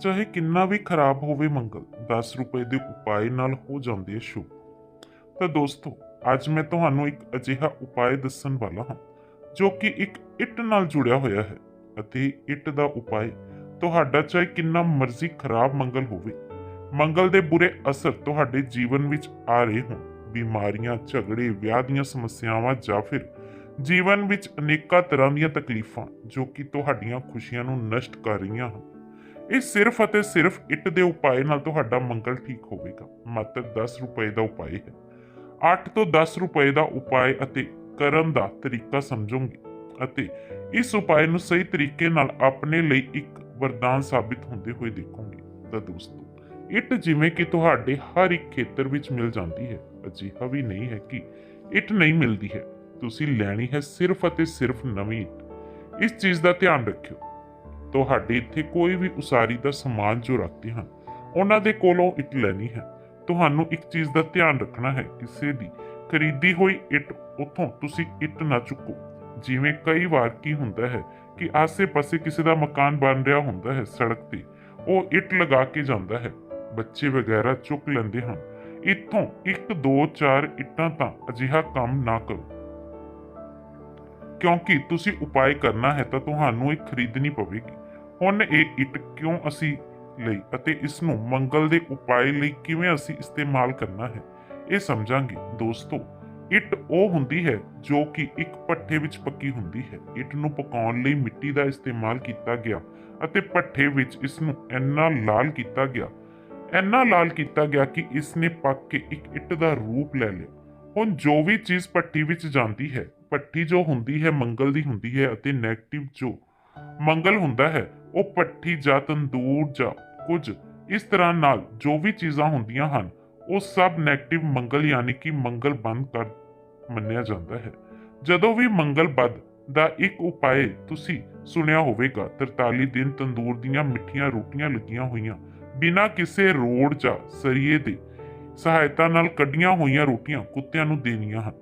ਚਾਹੇ ਕਿੰਨਾ ਵੀ ਖਰਾਬ ਹੋਵੇ ਮੰਗਲ 10 ਰੁਪਏ ਦੇ ਉਪਾਏ ਨਾਲ ਹੋ ਜਾਂਦੇ ਹੈ ਸ਼ੁਭ। ਤਾਂ ਦੋਸਤੋ, ਅੱਜ ਮੈਂ ਤੁਹਾਨੂੰ ਇੱਕ ਅਜਿਹਾ ਉਪਾਅ ਦੱਸਣ ਵਾਲਾ ਹਾਂ, ਜੋ ਕਿ ਇੱਕ ਇੱਟ ਨਾਲ ਜੁੜਿਆ ਹੋਇਆ ਹੈ ਅਤੇ ਇੱਟ ਦਾ ਉਪਾਅ ਤੁਹਾਡਾ ਚਾਹੇ ਕਿੰਨਾ ਮਰਜ਼ੀ ਖਰਾਬ ਮੰਗਲ ਹੋਵੇ, ਮੰਗਲ ਦੇ ਬੁਰੇ ਅਸਰ ਤੁਹਾਡੇ ਜੀਵਨ ਵਿੱਚ ਆ ਰਹੇ ਹੋਣ, ਬਿਮਾਰੀਆਂ, ਝਗੜੇ, ਵਿਆਹ ਦੀਆਂ ਸਮੱਸਿਆਵਾਂ ਜਾਂ ਫਿਰ ਜੀਵਨ ਵਿੱਚ ਅਨੇਕਾਂ ਤਰ੍ਹਾਂ ਦੀਆਂ ਤਕਲੀਫਾਂ ਜੋ ਕਿ ਤੁਹਾਡੀਆਂ ਖੁਸ਼ੀਆਂ ਨੂੰ ਨਸ਼ਟ ਕਰ ਰਹੀਆਂ ਹਨ। ਇਹ ਸਿਰਫ ਅਤੇ ਸਿਰਫ ਇੱਟ ਦੇ ਉਪਾਏ ਨਾਲ ਤੁਹਾਡਾ ਮੰਗਲ ਠੀਕ ਹੋਵੇਗਾ। ਮਾਤਰ 10 ਰੁਪਏ ਦਾ ਉਪਾਅ ਹੈ। 8 ਤੋਂ 10 ਰੁਪਏ ਦਾ ਉਪਾਅ ਅਤੇ ਕਰਨ ਦਾ ਤਰੀਕਾ ਸਮਝੋਗੇ ਅਤੇ ਇਸ ਉਪਾਅ ਨੂੰ ਸਹੀ ਤਰੀਕੇ ਨਾਲ ਆਪਣੇ ਲਈ ਇੱਕ ਵਰਦਾਨ ਸਾਬਿਤ ਹੁੰਦੇ ਹੋਏ ਦੇਖੋਗੇ। ਤਾਂ ਦੋਸਤੋ, ਇੱਟ ਜਿਵੇਂ ਕਿ ਤੁਹਾਡੇ ਹਰ ਇੱਕ ਖੇਤਰ ਵਿੱਚ ਮਿਲ ਜਾਂਦੀ ਹੈ, ਅਜਿਹਾ ਵੀ ਨਹੀਂ ਹੈ ਕਿ ਇੱਟ ਨਹੀਂ ਮਿਲਦੀ ਹੈ। ਤੁਸੀਂ ਲੈਣੀ ਹੈ ਸਿਰਫ ਅਤੇ ਸਿਰਫ ਨਵੀਂ ਇੱਟ। ਇਸ ਚੀਜ਼ ਦਾ ਧਿਆਨ ਰੱਖਿਓ। ਤੁਹਾਡੇ ਇੱਥੇ ਕੋਈ ਵੀ ਉਸਾਰੀ ਦਾ ਸਮਾਨ ਜੋ ਰੱਖਦੇ ਹਨ, ਉਹਨਾਂ ਦੇ ਕੋਲੋਂ ਇੱਟ ਲੈਣੀ ਹੈ। ਤੁਹਾਨੂੰ ਇੱਕ ਚੀਜ਼ ਦਾ ਧਿਆਨ ਰੱਖਣਾ ਹੈ, ਕਿਸੇ ਦੀ। ਖਰੀਦੀ ਹੋਈ ਇੱਟ ਉੱਥੋਂ ਤੁਸੀਂ ਇੱਟ ਨਾ ਚੁੱਕੋ। ਜਿਵੇਂ ਕਈ ਵਾਰ ਕੀ ਹੁੰਦਾ ਹੈ ਕਿ ਆਸੇ-ਪਾਸੇ ਕਿਸੇ ਦਾ ਮਕਾਨ ਬਣ ਰਿਹਾ ਹੁੰਦਾ ਹੈ ਸੜਕ ਤੇ, ਉਹ ਇੱਟ ਲਗਾ ਕੇ ਜਾਂਦਾ ਹੈ। ਬੱਚੇ ਵਗੈਰਾ ਚੁੱਕ ਲੈਂਦੇ ਹਨ। ਇੱਥੋਂ 1 2 4 ਇੱਟਾਂ ਤਾਂ ਅਜਿਹਾ ਕੰਮ ਨਾ ਕਰੋ। ਕਿਉਂਕਿ ਤੁਸੀਂ ਉਪਾਅ ਕਰਨਾ ਹੈ ਤਾਂ ਤੁਹਾਨੂੰ ਇਹ ਖਰੀਦਣੀ ਪਵੇਗੀ। ਹੁਣ ਇਹ ਇੱਟ ਕਿਉਂ ਅਸੀਂ ਲਈ ਅਤੇ ਇਸ ਨੂੰ ਮੰਗਲ ਦੇ ਉਪਾਏ ਲਈ ਕਿਵੇਂ ਅਸੀਂ ਇਸਤੇਮਾਲ ਕਰਨਾ ਹੈ? ਇਹ ਸਮਝਾਂਗੇ ਦੋਸਤੋ। ਇੱਟ ਉਹ ਹੁੰਦੀ ਹੈ ਜੋ ਕਿ ਇੱਕ ਪੱਠੇ ਵਿੱਚ ਪੱਕੀ ਹੁੰਦੀ ਹੈ। ਇੱਟ ਨੂੰ ਪਕਾਉਣ ਲਈ ਮਿੱਟੀ ਦਾ ਇਸਤੇਮਾਲ ਕੀਤਾ ਗਿਆ ਅਤੇ ਪੱਠੇ ਵਿੱਚ ਇਸ ਨੂੰ ਇੰਨਾ ਲਾਲ ਕੀਤਾ ਗਿਆ, ਇੰਨਾ ਲਾਲ ਕੀਤਾ ਗਿਆ ਕਿ ਇਸ ਨੇ ਪੱਕ ਕੇ ਇੱਕ ਇੱਟ ਦਾ ਰੂਪ ਲੈ ਲਿਆ। ਹੁਣ ਜੋ ਵੀ ਚੀਜ਼ ਪੱਠੀ ਵਿੱਚ ਜਾਂਦੀ ਹੈ, ਪੱਠੀ ਜੋ ਹੁੰਦੀ ਹੈ ਮੰਗਲ ਦੀ ਹੁੰਦੀ ਹੈ ਅਤੇ 네ਗੇਟਿਵ ਜੋ ਮੰਗਲ ਹੁੰਦਾ ਹੈ ਉਹ ਪੱਠੀ ਜਾਂ, ਤੰਦੂਰ ਜਾਂ, ਕੁਝ ਇਸ ਤਰ੍ਹਾਂ ਨਾਲ ਜੋ ਵੀ ਚੀਜ਼ਾਂ ਹੁੰਦੀਆਂ ਹਨ, ਉਹ ਸਭ 네ਗੇਟਿਵ ਮੰਗਲ ਯਾਨੀ ਕਿ ਮੰਗਲ ਬੰਦ ਕਰ ਮੰਨਿਆ ਜਾਂਦਾ ਹੈ। ਜਦੋਂ ਵੀ ਮੰਗਲ ਬਦ ਦਾ ਇੱਕ ਉਪਾਅ ਤੁਸੀਂ ਸੁਣਿਆ ਹੋਵੇਗਾ 43 ਦਿਨ ਤੰਦੂਰ ਦੀਆਂ ਮਿੱਠੀਆਂ ਰੋਟੀਆਂ ਲੱਗੀਆਂ ਹੋਈਆਂ, ਬਿਨਾਂ ਕਿਸੇ ਰੋੜ ਜਾਂ ਸਰੀਏ ਦੇ ਸਹਾਇਤਾ ਨਾਲ ਕੱਢੀਆਂ ਹੋਈਆਂ ਰੋਟੀਆਂ ਕੁੱਤਿਆਂ ਨੂੰ ਦੇਣੀਆਂ ਹਨ,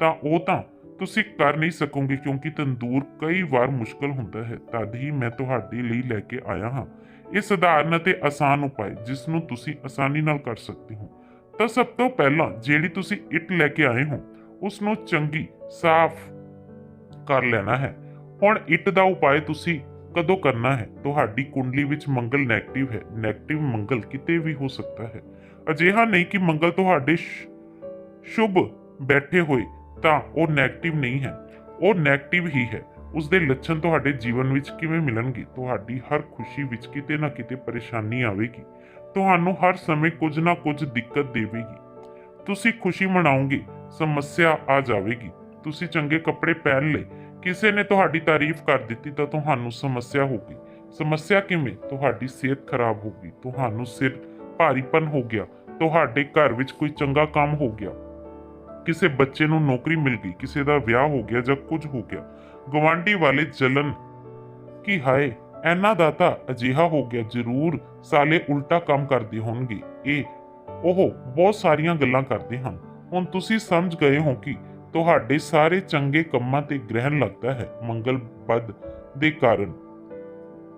ਤਾਂ ਉਹ ਤਾਂ ਤੁਸੀਂ ਕਰ ਨਹੀਂ ਸਕੋਗੇ ਕਿਉਂਕਿ ਤੰਦੂਰ ਕਈ ਵਾਰ ਮੁਸ਼ਕਲ ਹੁੰਦਾ ਹੈ। ਤਦ ਹੀ ਮੈਂ ਤੁਹਾਡੇ ਲਈ ਲੈ ਕੇ ਆਇਆ ਹਾਂ। ਇਹ ਸਧਾਰਨ ਅਤੇ ਆਸਾਨ ਉਪਾਅ ਜਿਸ ਨੂੰ ਤੁਸੀਂ ਆਸਾਨੀ ਨਾਲ ਕਰ ਸਕਦੇ ਹੋ। ਤਾਂ ਸਭ ਤੋਂ ਪਹਿਲਾਂ ਜਿਹੜੀ ਤੁਸੀਂ ਇੱਟ ਲੈ ਕੇ ਆਏ ਹੋ ਉਸ ਨੂੰ ਚੰਗੀ, ਸਾਫ਼ ਕਰ ਲੈਣਾ ਹੈ। ਹੁਣ ਇੱਟ ਦਾ ਉਪਾਅ ਤੁਸੀਂ ਕਦੋਂ ਕਰਨਾ ਹੈ? ਤੁਹਾਡੀ ਕੁੰਡਲੀ ਵਿੱਚ ਮੰਗਲ 네ਗੇਟਿਵ ਹੈ। 네ਗੇਟਿਵ ਮੰਗਲ ਕਿਤੇ ਵੀ ਹੋ ਸਕਦਾ ਹੈ। ਅਜਿਹਾ ਨਹੀਂ ਕਿ ਮੰਗਲ ਤੁਹਾਡੇ ਸ਼ੁਭ ਬੈਠੇ ਹੋਏ ਤਾਂ ਉਹ 네ਗੇਟਿਵ ਨਹੀਂ ਹੈ। ਉਹ 네ਗੇਟਿਵ ਹੀ ਹੈ। ਉਸ ਦੇ ਲੱਛਣ ਤੁਹਾਡੇ ਜੀਵਨ ਵਿੱਚ ਕਿਵੇਂ ਮਿਲਣਗੇ? ਤੁਹਾਡੀ ਹਰ ਖੁਸ਼ੀ ਵਿੱਚ ਕਿਤੇ ਨਾ ਕਿਤੇ ਪਰੇਸ਼ਾਨੀ ਆਵੇਗੀ। ਤੁਹਾਨੂੰ ਹਰ ਸਮੇਂ ਕੁਝ ਨਾ ਕੁਝ ਦਿੱਕਤ ਦੇਵੇਗੀ। ਤੁਸੀਂ ਖੁਸ਼ੀ ਮਨਾਓਗੇ, ਸਮੱਸਿਆ ਆ ਜਾਵੇਗੀ। ਤੁਸੀਂ ਚੰਗੇ ਕੱਪੜੇ ਪਹਿਨ ਲਏ। ਕਿਸੇ ਨੇ ਤੁਹਾਡੀ ਤਾਰੀਫ ਕਰ ਦਿੱਤੀ ਤਾਂ ਤੁਹਾਨੂੰ ਸਮੱਸਿਆ ਹੋਗੀ ਸਮੱਸਿਆ ਕਿਵੇਂ? ਤੁਹਾਡੀ ਸਿਹਤ ਖਰਾਬ ਹੋਗੀ ਤੁਹਾਨੂੰ ਸਿਰ ਭਾਰੀਪਨ ਹੋ ਗਿਆ। ਤੁਹਾਡੇ ਘਰ ਵਿੱਚ ਕੋਈ ਚੰਗਾ ਕੰਮ ਹੋ ਗਿਆ। ਕਿਸੇ ਬੱਚੇ ਨੂੰ ਨੌਕਰੀ ਮਿਲ ਗਈ, ਕਿਸੇ ਦਾ ਵਿਆਹ ਹੋ ਗਿਆ ਜਾਂ ਕੁਝ ਹੋ ਗਿਆ ਗਵਾਂਢੀ ਵਾਲੇ ਜਲਨ ਕਿ ਹਾਏ, ਐਨਾ ਦਾ ਤਾਂ ਹੋ ਗਿਆ, ਜ਼ਰੂਰ ਸਾਲੇ ਉਲਟਾ ਕੰਮ ਕਰਦੇ ਹੋਣਗੇ। ਇਹ, ਉਹ ਬਹੁਤ ਸਾਰੀਆਂ ਗੱਲਾਂ ਕਰਦੇ ਹਨ। ਹੁਣ ਤੁਸੀਂ ਸਮਝ ਗਏ ਹੋ ਕਿ ਤੁਹਾਡੇ ਸਾਰੇ ਚੰਗੇ ਕੰਮਾਂ ਤੇ ਗ੍ਰਹਿਣ ਲੱਗਦਾ ਹੈ, ਮੰਗਲ ਬਦ ਦੇ ਕਾਰਨ।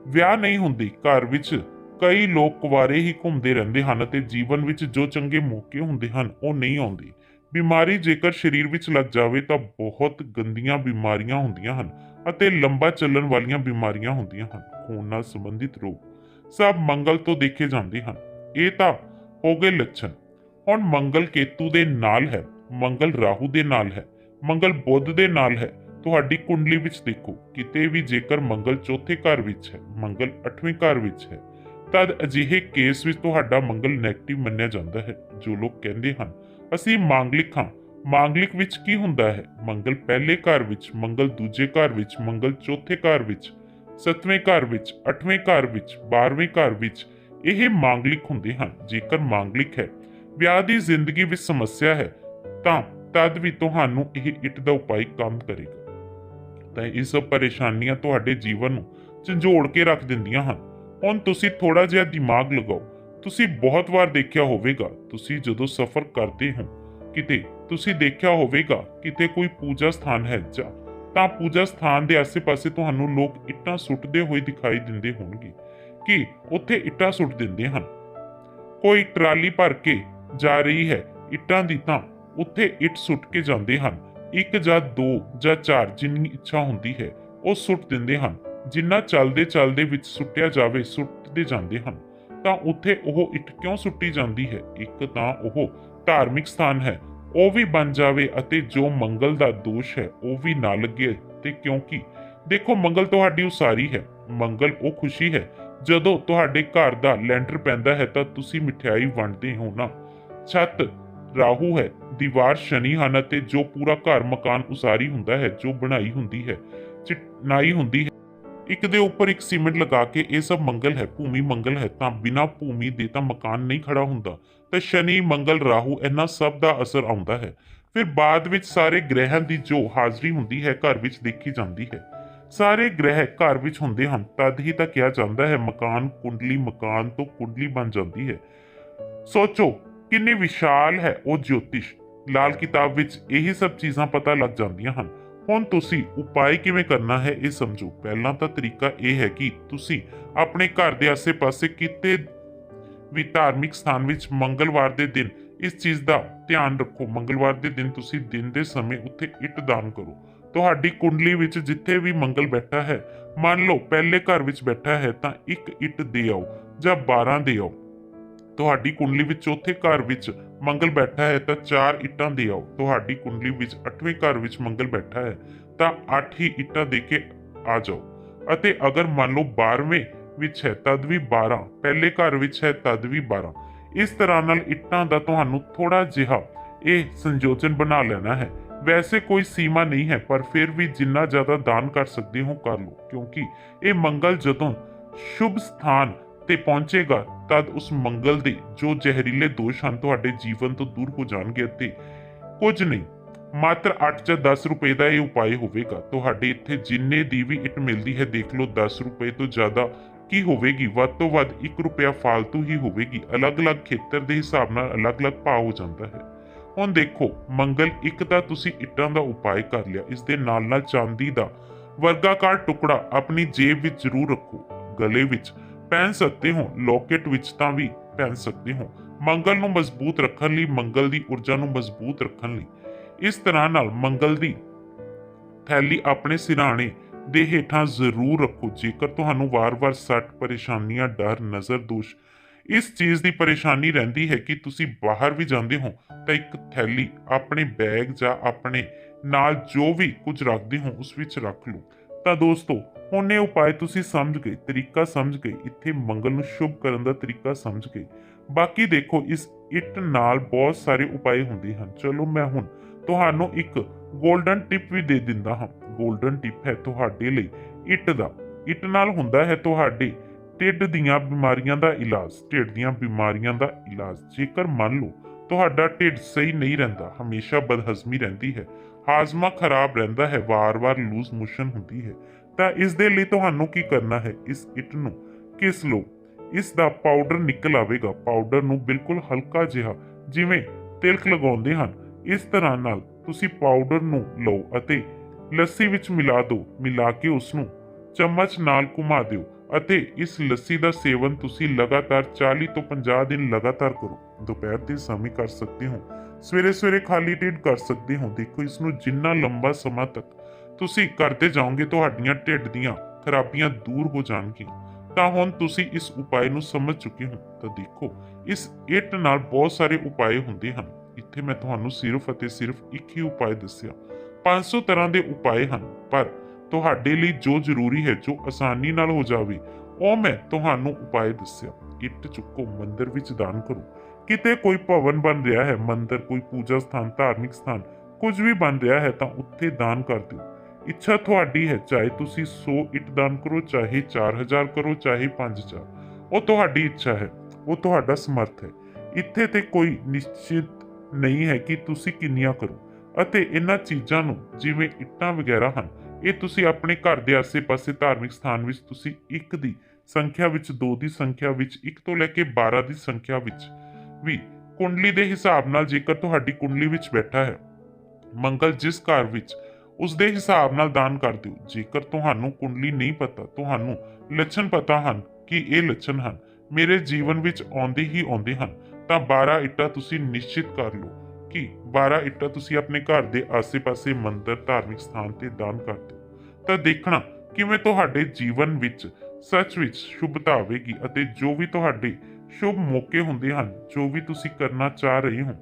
ਵਿਆਹ ਨਹੀਂ ਹੁੰਦੀ, ਘਰ ਵਿੱਚ ਕਈ ਲੋਕ ਕੁਵਾਰੇ ਹੀ ਘੁੰਮਦੇ ਰਹਿੰਦੇ ਹਨ ਅਤੇ ਜੀਵਨ ਵਿੱਚ ਜੋ ਚੰਗੇ ਮੌਕੇ ਹੁੰਦੇ ਹਨ, ਉਹ ਨਹੀਂ ਆਉਂਦੇ। ਬਿਮਾਰੀ ਜੇਕਰ ਸਰੀਰ ਵਿੱਚ ਲੱਗ ਜਾਵੇ ਤਾਂ ਬਹੁਤ ਗੰਦੀਆਂ ਬਿਮਾਰੀਆਂ ਹੁੰਦੀਆਂ ਹਨ ਅਤੇ ਲੰਬਾ ਚੱਲਣ ਵਾਲੀਆਂ ਬਿਮਾਰੀਆਂ ਹੁੰਦੀਆਂ ਹਨ, ਖੂਨ ਨਾਲ ਸੰਬੰਧਿਤ ਰੋਗ। ਸਭ ਮੰਗਲ ਤੋਂ ਦੇਖੇ ਜਾਂਦੇ ਹਨ। ਇਹ ਤਾਂ ਹੋ ਗਏ ਲੱਛਣ। ਹੁਣ ਮੰਗਲ ਕੇਤੂ ਦੇ ਨਾਲ ਹੈ, ਮੰਗਲ ਰਾਹੂ ਦੇ ਨਾਲ ਹੈ, ਮੰਗਲ ਬੁੱਧ ਦੇ ਨਾਲ ਹੈ। ਤੁਹਾਡੀ ਕੁੰਡਲੀ ਵਿੱਚ ਦੇਖੋ, ਕਿਤੇ ਵੀ ਜੇਕਰ ਮੰਗਲ ਚੌਥੇ ਘਰ ਵਿੱਚ ਹੈ, ਮੰਗਲ ਅੱਠਵੇਂ ਘਰ ਵਿੱਚ ਹੈ, ਤਦ ਅਜਿਹੇ ਕੇਸ ਵਿੱਚ ਤੁਹਾਡਾ ਮੰਗਲ 네ਗੇਟਿਵ ਮੰਨਿਆ ਜਾਂਦਾ ਹੈ, ਜੋ ਲੋਕ ਕਹਿੰਦੇ ਹਨ ਅਸੀਂ ਮਾਂਗਲਿਕ ਹਾਂ। ਮਾਂਗਲਿਕ ਵਿੱਚ ਕੀ ਹੁੰਦਾ ਹੈ? ਮੰਗਲ ਪਹਿਲੇ ਘਰ ਵਿੱਚ, ਮੰਗਲ ਦੂਜੇ ਘਰ ਵਿੱਚ, ਮੰਗਲ ਚੌਥੇ ਘਰ ਵਿੱਚ, ਸੱਤਵੇਂ ਘਰ ਵਿੱਚ, ਅੱਠਵੇਂ ਘਰ ਵਿੱਚ 12ਵੇਂ ਘਰ ਵਿੱਚ ਇਹ ਮਾਂਗਲਿਕ ਹੁੰਦੇ ਹਨ, ਜੇਕਰ ਮਾਂਗਲਿਕ ਹੈ। ਵਿਆਹ ਦੀ ਜ਼ਿੰਦਗੀ ਵਿੱਚ ਸਮੱਸਿਆ ਹੈ, ਤਾਂ ਤਦ ਵੀ ਤੁਹਾਨੂੰ ਇਹ ਇੱਟ ਦਾ ਉਪਾਅ ਕੰਮ ਕਰੇਗਾ। ਤਾਂ ਇਹ ਸਭ ਪਰੇਸ਼ਾਨੀਆਂ ਤੁਹਾਡੇ ਜੀਵਨ ਨੂੰ ਝੰਜੋੜ ਕੇ ਰੱਖ ਦਿੰਦੀਆਂ ਹਨ। ਹੁਣ ਤੁਸੀਂ ਥੋੜਾ ਜਿਹਾ ਦਿਮਾਗ ਲਗਾਓ। ਤੁਸੀਂ ਬਹੁਤ ਵਾਰ ਦੇਖਿਆ ਹੋਵੇਗਾ, ਤੁਸੀਂ ਜਦੋਂ ਸਫ਼ਰ ਕਰਦੇ ਹੋ, ਕਿਤੇ ਤੁਸੀਂ ਦੇਖਿਆ ਹੋਵੇਗਾ, ਕਿਤੇ ਕੋਈ ਪੂਜਾ ਸਥਾਨ ਹੈ ਜਾਂ ਤਾਂ ਪੂਜਾ ਸਥਾਨ ਦੇ ਆਸ-ਪਾਸੇ ਤੁਹਾਨੂੰ ਲੋਕ ਇੱਟਾਂ ਸੁੱਟਦੇ ਹੋਏ ਦਿਖਾਈ ਦਿੰਦੇ ਹੋਣਗੇ ਕਿ ਉੱਥੇ ਇੱਟਾਂ ਸੁੱਟ ਦਿੰਦੇ ਹਨ। ਕੋਈ ਟਰਾਲੀ ਭਰ ਕੇ ਜਾ ਰਹੀ ਹੈ, ਇੱਟਾਂ ਦੀ ਤਾਂ ਉੱਥੇ ਇੱਟ ਸੁੱਟ ਕੇ ਜਾਂਦੇ ਹਨ। ਇੱਕ ਜਾਂ ਦੋ ਜਾਂ ਚਾਰ ਜਿੰਨੀ ਇੱਛਾ ਹੁੰਦੀ ਹੈ, ਉਹ ਸੁੱਟ ਦਿੰਦੇ ਹਨ। ਜਿੰਨਾ ਚੱਲਦੇ ਚੱਲਦੇ ਵਿੱਚ ਸੁੱਟਿਆ ਜਾਵੇ, ਸੁੱਟਦੇ ਜਾਂਦੇ ਹਨ। ਤਾਂ ਉੱਥੇ ਉਹ ਇੱਟ ਕਿਉਂ ਸੁੱਟੀ ਜਾਂਦੀ ਹੈ? ਇੱਕ ਤਾਂ ਉਹ ਧਾਰਮਿਕ ਸਥਾਨ ਹੈ, ਉਹ ਵੀ ਬਣ ਜਾਵੇ ਅਤੇ ਜੋ ਮੰਗਲ ਦਾ ਦੋਸ਼ ਹੈ, ਉਹ ਵੀ ਨਾ ਲੱਗੇ ਤੇ ਕਿਉਂਕਿ ਦੇਖੋ ਮੰਗਲ ਤੁਹਾਡੀ ਉਸਾਰੀ ਹੈ, ਮੰਗਲ ਉਹ ਖੁਸ਼ੀ ਹੈ, ਜਦੋਂ ਤੁਹਾਡੇ ਘਰ ਦਾ ਲੈਂਟਰ ਪੈਂਦਾ ਹੈ ਤਾਂ ਤੁਸੀਂ ਮਠਿਆਈ ਵੰਡਦੇ ਹੋ ਨਾ। ਛੱਤ ਰਾਹੂ ਹੈ, ਦੀਵਾਰ ਸ਼ਨੀ ਹਨ ਅਤੇ ਜੋ ਪੂਰਾ ਘਰ ਮਕਾਨ ਉਸਾਰੀ ਹੁੰਦਾ ਹੈ, ਜੋ ਬਣਾਈ ਹੁੰਦੀ ਹੈ ਚਿਨਾਈ ਹੁੰਦੀ ਹੈ ਇੱਕ ਦੇ ਉੱਪਰ ਇੱਕ ਸੀਮੈਂਟ ਲਗਾ ਕੇ ਇਹ ਸਭ ਮੰਗਲ ਹੈ, ਭੂਮੀ ਮੰਗਲ ਹੈ, ਤਾਂ ਬਿਨਾ ਭੂਮੀ ਦੇ ਤਾਂ ਮਕਾਨ ਨਹੀਂ ਖੜਾ ਹੁੰਦਾ। ਤਾਂ ਸ਼ਨੀ, ਮੰਗਲ, ਰਾਹੂ ਇਹਨਾਂ ਸਭ ਦਾ ਅਸਰ ਆਉਂਦਾ ਹੈ। ਫਿਰ ਬਾਅਦ ਵਿੱਚ ਸਾਰੇ ਗ੍ਰਹਿਾਂ ਦੀ ਜੋ ਹਾਜ਼ਰੀ ਹੁੰਦੀ ਹੈ, ਘਰ ਵਿੱਚ ਦੇਖੀ ਜਾਂਦੀ ਹੈ। ਸਾਰੇ ਗ੍ਰਹਿ ਘਰ ਵਿੱਚ ਹੁੰਦੇ ਹਨ, ਤਦ ਹੀ ਤਾਂ ਕਿਹਾ ਜਾਂਦਾ ਹੈ, ਮਕਾਨ ਕੁੰਡਲੀ ਮਕਾਨ ਤੋਂ ਕੁੰਡਲੀ ਬਣ ਜਾਂਦੀ ਹੈ। ਸੋਚੋ, ਕਿੰਨੀ ਵਿਸ਼ਾਲ ਹੈ ਉਹ ਜੋਤਿਸ਼। ਲਾਲ ਕਿਤਾਬ ਵਿੱਚ ਇਹੀ ਸਭ ਚੀਜ਼ਾਂ ਪਤਾ ਲੱਗ ਜਾਂਦੀਆਂ ਹਨ। ਹੁਣ ਤੁਸੀਂ ਉਪਾਅ ਕਿਵੇਂ ਕਰਨਾ ਹੈ ਇਹ ਸਮਝੋ। ਪਹਿਲਾਂ ਤਾਂ ਤਰੀਕਾ ਇਹ ਹੈ ਕਿ ਤੁਸੀਂ ਆਪਣੇ ਘਰ ਦੇ ਆਸੇ-ਪਾਸੇ ਕਿਤੇ ਵੀ ਧਾਰਮਿਕ ਸਥਾਨ ਵਿੱਚ ਮੰਗਲਵਾਰ ਦੇ ਦਿਨ ਇਸ ਚੀਜ਼ ਦਾ ਧਿਆਨ ਰੱਖੋ। ਮੰਗਲਵਾਰ ਦੇ ਦਿਨ ਤੁਸੀਂ ਦਿਨ ਦੇ ਸਮੇਂ ਉੱਥੇ ਇੱਟ ਦਾਨ ਕਰੋ। ਤੁਹਾਡੀ ਕੁੰਡਲੀ ਵਿੱਚ ਜਿੱਥੇ ਵੀ ਮੰਗਲ ਬੈਠਾ ਹੈ, ਮੰਨ ਲਓ ਪਹਿਲੇ ਘਰ ਵਿੱਚ ਬੈਠਾ ਹੈ ਤਾਂ ਇੱਕ ਇੱਟ ਦੇ ਆਓ ਜਾਂ 12 ਦੇ ਆਓ। ਤੁਹਾਡੀ ਕੁੰਡਲੀ ਵਿੱਚ ਚੌਥੇ ਘਰ ਵਿੱਚ ਮੰਗਲ ਬੈਠਾ ਹੈ ਤਾਂ ਚਾਰ ਇੱਟਾਂ ਦੇ ਆਓ। ਤੁਹਾਡੀ ਕੁੰਡਲੀ ਵਿੱਚ ਅੱਠਵੇਂ ਘਰ ਵਿੱਚ ਮੰਗਲ ਬੈਠਾ ਹੈ ਤਾਂ ਅੱਠ ਹੀ ਇੱਟਾਂ ਦੇ ਕੇ ਆ ਜਾਓ। ਅਤੇ ਅਗਰ ਮੰਨ ਲਓ 12ਵੇਂ ਵਿੱਚ ਹੈ ਤਦ ਵੀ 12 ਪਹਿਲੇ ਘਰ ਵਿੱਚ ਹੈ ਤਦ ਵੀ 12 ਇਸ ਤਰ੍ਹਾਂ ਨਾਲ ਇੱਟਾਂ ਦਾ ਤੁਹਾਨੂੰ ਥੋੜਾ ਜਿਹਾ ਇਹ ਸੰਯੋਜਨ ਬਣਾ ਲੈਣਾ ਹੈ। ਵੈਸੇ ਕੋਈ ਸੀਮਾ ਨਹੀਂ ਹੈ, ਪਰ ਫਿਰ ਵੀ ਜਿੰਨਾ ਜ਼ਿਆਦਾ ਦਾਨ ਕਰ ਸਕਦੇ ਹੋ ਕਰ ਲਓ, ਕਿਉਂਕਿ ਇਹ ਮੰਗਲ ਜਦੋਂ ਸ਼ੁਭ ਸਥਾਨ ਤੇ ਪਹੁੰਚੇਗਾ ਤਦ ਉਸ ਮੰਗਲ ਦੇ ਜੋ ਜ਼ਹਿਰੀਲੇ ਦੋਸ਼ ਹਨ ਤੁਹਾਡੇ ਜੀਵਨ ਤੋਂ ਦੂਰ ਹੋ ਜਾਣਗੇ ਅਤੇ ਕੁਝ ਨਹੀਂ, ਮਾਤਰ 8 ਜਾਂ 10 ਰੁਪਏ ਦਾ ਇਹ ਉਪਾਅ ਹੋਵੇਗਾ। ਤੁਹਾਡੇ ਇੱਥੇ ਜਿੰਨੇ ਦੀ ਵੀ ਇੱਟ ਮਿਲਦੀ ਹੈ, ਦੇਖ ਲਓ 10 ਰੁਪਏ ਤੋਂ ਜ਼ਿਆਦਾ ਕੀ ਹੋਵੇਗੀ? ਵੱਧ ਤੋਂ ਵੱਧ 1 ਰੁਪਿਆ ਫਾਲਤੂ ਹੀ ਹੋਵੇਗੀ। ਅਲੱਗ-ਅਲੱਗ ਖੇਤਰ ਦੇ ਹਿਸਾਬ ਨਾਲ ਅਲੱਗ-ਅਲੱਗ ਭਾਅ ਹੋ ਜਾਂਦਾ ਹੈ। ਹੁਣ ਦੇਖੋ, ਮੰਗਲ ਇੱਕ ਤਾਂ ਤੁਸੀਂ ਇੱਟਾਂ ਦਾ ਉਪਾਅ ਕਰ ਲਿਆ। ਇਸ ਦੇ ਨਾਲ ਨਾਲ ਚਾਂਦੀ ਦਾ ਵਰਗਾਕਾਰ ਟੁਕੜਾ ਆਪਣੀ ਜੇਬ ਵਿੱਚ ਜ਼ਰੂਰ ਰੱਖੋ। ਗਲੇ ਵਿੱਚ ਪਹਿਨ ਸਕਦੇ ਹੋ ਲੋਕੇਟ ਵਿੱਚ ਤਾਂ ਵੀ ਪਹਿਨ ਸਕਦੇ ਹੋ। ਮੰਗਲ ਨੂੰ ਮਜ਼ਬੂਤ ਰੱਖਣ ਲਈ, ਮੰਗਲ ਦੀ ਊਰਜਾ ਨੂੰ ਮਜ਼ਬੂਤ ਰੱਖਣ ਲਈ। ਇਸ ਤਰ੍ਹਾਂ ਨਾਲ ਮੰਗਲ ਦੀ ਥੈਲੀ ਆਪਣੇ ਸਿਰਾਣੇ ਦੇ ਹੇਠਾਂ ਜ਼ਰੂਰ ਰੱਖੋ। ਜੇਕਰ ਤੁਹਾਨੂੰ ਵਾਰ-ਵਾਰ ਸੱਟ, ਪਰੇਸ਼ਾਨੀਆਂ, ਡਰ, ਨਜ਼ਰ, ਦੋਸ਼, ਇਸ ਚੀਜ਼ ਦੀ ਪਰੇਸ਼ਾਨੀ ਰਹਿੰਦੀ ਹੈ ਕਿ ਤੁਸੀਂ ਬਾਹਰ ਵੀ ਜਾਂਦੇ ਹੋ, ਤਾਂ ਇੱਕ ਥੈਲੀ ਆਪਣੇ ਬੈਗ ਜਾਂ ਆਪਣੇ ਨਾਲ ਜੋ ਵੀ ਕੁਝ ਰੱਖਦੇ ਹੋ, ਉਸ ਵਿੱਚ ਰੱਖ ਲਓ। ਤਾਂ ਦੋਸਤੋ ਹੁਣ ਇਹ ਤੁਸੀਂ ਸਮਝ ਗਏ, ਤਰੀਕਾ ਸਮਝ ਗਏ, ਇੱਥੇ ਮੰਗਲ ਨੂੰ ਸ਼ੁਭ ਕਰਨ ਦਾ ਤਰੀਕਾ ਸਮਝ ਗਏ। ਬਾਕੀ ਦੇਖੋ, ਇਸ ਇੱਟ ਨਾਲ ਬਹੁਤ ਸਾਰੇ ਉਪਾਅ ਹੁੰਦੇ ਹਨ। ਚਲੋ ਮੈਂ ਹੁਣ ਤੁਹਾਨੂੰ ਇੱਕ 골ਡਨ ਟਿਪ ਵੀ ਦੇ ਦਿੰਦਾ ਹਾਂ। 골ਡਨ ਟਿਪ ਹੈ ਤੁਹਾਡੇ ਲਈ ਇੱਟ ਦਾ। ਇੱਟ ਨਾਲ ਹੁੰਦਾ ਹੈ ਤੁਹਾਡੇ ਢਿੱਡ ਦੀਆਂ ਬਿਮਾਰੀਆਂ ਦਾ ਇਲਾਜ, ਢਿੱਡ ਦੀਆਂ ਬਿਮਾਰੀਆਂ ਦਾ ਇਲਾਜ। ਜੇਕਰ ਮੰਨ ਲਓ ਤੁਹਾਡਾ ਢਿੱਡ ਸਹੀ ਨਹੀਂ ਰਹਿੰਦਾ, ਹਮੇਸ਼ਾ ਬਦਹਜ਼ਮੀ ਰਹਿੰਦੀ ਹੈ ਹਾਜ਼ਮਾ ਖਰਾਬ ਰਹਿੰਦਾ ਹੈ, ਵਾਰ-ਵਾਰ ਲੂਜ਼ ਮੋਸ਼ਨ ਹੁੰਦੀ ਹੈ। ਤਾਂ ਇਸ ਦੇ ਲਈ ਤੁਹਾਨੂੰ ਕੀ ਕਰਨਾ ਹੈ? ਇਸ ਇੱਟ ਨੂੰ ਕਿਸ ਲਓ? ਇਸ ਦਾ ਪਾਊਡਰ ਨਿਕਲ ਆਵੇਗਾ। ਪਾਊਡਰ ਨੂੰ ਬਿਲਕੁਲ ਹਲਕਾ ਜਿਹਾ, ਜਿਵੇਂ ਤਿਲਕ ਲਗਾਉਂਦੇ ਹਨ, ਇਸ ਤਰ੍ਹਾਂ ਨਾਲ ਤੁਸੀਂ ਪਾਊਡਰ ਨੂੰ ਲਓ ਅਤੇ ਲੱਸੀ ਵਿੱਚ ਮਿਲਾ ਦਿਓ ਮਿਲਾ ਕੇ ਉਸ ਨੂੰ ਚਮਚ ਨਾਲ ਘੁਮਾ ਦਿਓ ਅਤੇ ਇਸ ਲੱਸੀ ਦਾ ਸੇਵਨ ਤੁਸੀਂ ਲਗਾਤਾਰ 40 ਤੋਂ 50 ਦਿਨ ਲਗਾਤਾਰ ਕਰੋ। ਦੁਪਹਿਰ ਦੇ ਸਮੇਂ ਕਰ ਸਕਦੇ ਹੋ। ਸਵੇਰੇ ਸਵੇਰੇ ਖਾਲੀ ਢਿੱਡ ਕਰ ਸਕਦੇ ਹੋ। ਦੇਖੋ ਇਸ ਨੂੰ ਜਿੰਨਾ ਲੰਬਾ ਸਮਾਂ ਤੱਕ ਤੁਸੀਂ ਕਰਦੇ ਜਾਓਗੇ, ਤੁਹਾਡੀਆਂ ਢਿੱਡ ਦੀਆਂ ਖਰਾਬੀਆਂ ਦੂਰ ਹੋ ਜਾਣਗੀਆਂ। ਤਾਂ ਹੁਣ ਤੁਸੀਂ ਇਸ ਉਪਾਅ ਨੂੰ ਸਮਝ ਚੁੱਕੇ ਹੋ। ਤਾਂ ਦੇਖੋ, ਇਸ ਇੱਟ ਨਾਲ ਬਹੁਤ ਸਾਰੇ ਉਪਾਅ ਹੁੰਦੇ ਹਨ। ਇੱਥੇ ਮੈਂ ਤੁਹਾਨੂੰ ਸਿਰਫ ਅਤੇ ਸਿਰਫ ਇੱਕ ਹੀ ਉਪਾਅ ਦੱਸਿਆ। 500 ਤਰ੍ਹਾਂ ਦੇ ਉਪਾਏ ਹਨ, ਪਰ ਤੁਹਾਡੇ ਲਈ ਜੋ ਜ਼ਰੂਰੀ ਹੈ, ਜੋ ਆਸਾਨੀ ਨਾਲ ਹੋ ਜਾਵੇ, ਉਹ ਮੈਂ ਤੁਹਾਨੂੰ ਉਪਾਏ ਦੱਸਿਆ। ਇੱਟ ਚੁੱਕੋ, ਮੰਦਰ ਵਿੱਚ ਦਾਨ ਕਰੋ। ਕਿਤੇ ਕੋਈ ਭਵਨ ਬਣ ਰਿਹਾ ਹੈ, ਮੰਦਰ, ਕੋਈ ਪੂਜਾ ਸਥਾਨ, ਧਾਰਮਿਕ ਸਥਾਨ, ਕੁਝ ਵੀ ਬਣ ਰਿਹਾ ਹੈ ਤਾਂ ਉੱਥੇ ਦਾਨ ਕਰ ਦਿਓ। ਇੱਛਾ ਤੁਹਾਡੀ ਹੈ, ਚਾਹੇ ਤੁਸੀਂ 100 ਇੱਟ ਦਾਨ ਕਰੋ, ਚਾਹੇ 4000 ਕਰੋ, ਚਾਹੇ 5000 ਉਹ ਤੁਹਾਡੀ ਇੱਛਾ ਹੈ, ਉਹ ਤੁਹਾਡਾ ਸਮਰਥ ਹੈ। ਇੱਥੇ ਤੇ ਕੋਈ ਨਿਸ਼ਚਿਤ ਨਹੀਂ ਹੈ ਕਿ ਤੁਸੀਂ ਕਿੰਨੀਆਂ ਕਰੋ। ਅਤੇ ਇਹਨਾਂ ਚੀਜ਼ਾਂ ਨੂੰ, ਜਿਵੇਂ ਇੱਟਾਂ ਵਗੈਰਾ ਹਨ, ਇਹ ਤੁਸੀਂ ਆਪਣੇ ਘਰ ਦੇ ਆਸੇ-ਪਾਸੇ ਧਾਰਮਿਕ ਸਥਾਨ ਵਿੱਚ ਤੁਸੀਂ ਇੱਕ ਦੀ ਸੰਖਿਆ ਵਿੱਚ, ਦੋ ਦੀ ਸੰਖਿਆ ਵਿੱਚ, ਇੱਕ ਤੋਂ ਲੈ ਕੇ 12 ਦੀ ਸੰਖਿਆ ਵਿੱਚ ਵੀ ਕੁੰਡਲੀ ਦੇ ਹਿਸਾਬ ਨਾਲ ਜੇਕਰ ਤੁਹਾਡੀ ਕੁੰਡਲੀ ਵਿੱਚ ਬੈਠਾ ਹੈ, ਮੰਗਲ ਜਿਸ ਘਰ ਵਿੱਚ ਉਸ ਦੇ ਹਿਸਾਬ ਨਾਲ ਦਾਨ ਕਰ ਦਿਓ। ਜੇਕਰ ਤੁਹਾਨੂੰ ਕੁੰਡਲੀ ਨਹੀਂ ਪਤਾ, ਤੁਹਾਨੂੰ ਲੱਛਣ ਪਤਾ ਹਨ ਕਿ ਇਹ ਲੱਛਣ ਹਨ, ਮੇਰੇ ਜੀਵਨ ਵਿੱਚ ਆਉਂਦੇ ਹੀ ਆਉਂਦੇ ਹਨ, ਤਾਂ 12 ਇੱਟਾਂ ਤੁਸੀਂ ਨਿਸ਼ਚਿਤ ਕਰ ਲਓ ਕਿ 12 ਇੱਟਾਂ ਤੁਸੀਂ ਆਪਣੇ ਘਰ ਦੇ ਆਸ-ਪਾਸੇ ਮੰਦਰ, ਧਾਰਮਿਕ ਸਥਾਨ ਤੇ ਦਾਨ ਕਰ ਦਿਓ। ਤਾਂ ਦੇਖਣਾ ਕਿਵੇਂ ਤੁਹਾਡੇ ਜੀਵਨ ਵਿੱਚ ਸੱਚ ਵਿੱਚ ਸ਼ੁਭਤਾ ਆਵੇਗੀ ਅਤੇ ਜੋ ਵੀ ਤੁਹਾਡੇ ਸ਼ੁਭ ਮੌਕੇ ਹੁੰਦੇ ਹਨ ਜੋ ਵੀ ਤੁਸੀਂ ਕਰਨਾ ਚਾਹ ਰਹੇ ਹੋ।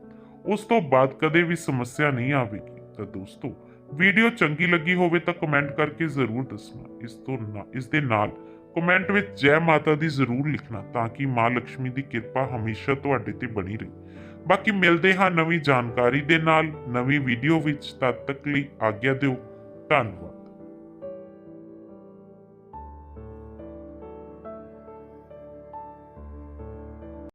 ਉਸ ਤੋਂ ਬਾਅਦ ਕਦੇ ਵੀ ਸਮੱਸਿਆ ਨਹੀਂ ਆਵੇਗੀ। ਤਾਂ ਦੋਸਤੋ, ਵੀਡੀਓ ਚੰਗੀ ਲੱਗੀ ਹੋਵੇ ਤਾਂ ਕਮੈਂਟ ਕਰਕੇ ਜ਼ਰੂਰ ਦੱਸਣਾ। ਇਸ ਤੋਂ ਨਾ ਇਸ ਦੇ ਨਾਲ ਕਮੈਂਟ ਵਿੱਚ ਜੈ ਮਾਤਾ ਦੀ ਜ਼ਰੂਰ ਲਿਖਣਾ ਤਾਂ ਕਿ ਮਾਂ ਲక్ష్ਮੀ ਦੀ ਕਿਰਪਾ ਹਮੇਸ਼ਾ ਤੁਹਾਡੇ ਤੇ ਬਣੀ ਰਹੇ। ਬਾਕੀ ਮਿਲਦੇ ਹਾਂ ਨਵੀਂ ਜਾਣਕਾਰੀ ਦੇ ਨਾਲ ਨਵੀਂ ਵੀਡੀਓ ਵਿੱਚ। ਤਦ ਤੱਕ ਲਈ ਆਗਿਆ ਦਿਓ। ਧੰਨਵਾਦ।